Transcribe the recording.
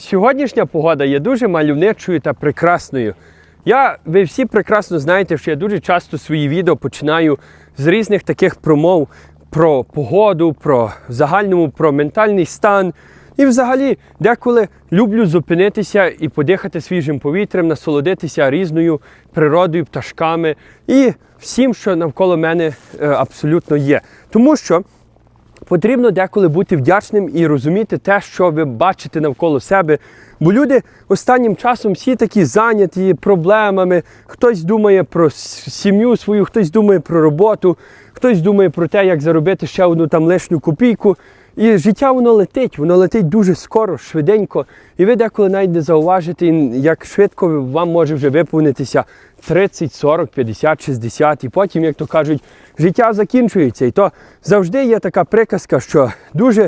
Сьогоднішня погода є дуже мальовничою та прекрасною. Я, ви всі прекрасно знаєте, що я дуже часто свої відео починаю з різних таких промов про погоду, про загальному про ментальний стан. І взагалі деколи люблю зупинитися і подихати свіжим повітрям, насолодитися різною природою, пташками і всім, що навколо мене е, абсолютно є. Тому що Потрібно деколи бути вдячним і розуміти те, що ви бачите навколо себе. Бо люди останнім часом всі такі зайняті проблемами. Хтось думає про сім'ю свою, хтось думає про роботу, хтось думає про те, як заробити ще одну там лишню копійку. І життя воно летить, воно летить дуже скоро, швиденько. І ви деколи навіть не зауважите, як швидко вам може вже виповнитися 30, 40, 50, 60. І потім, як то кажуть, життя закінчується. І то завжди є така приказка, що дуже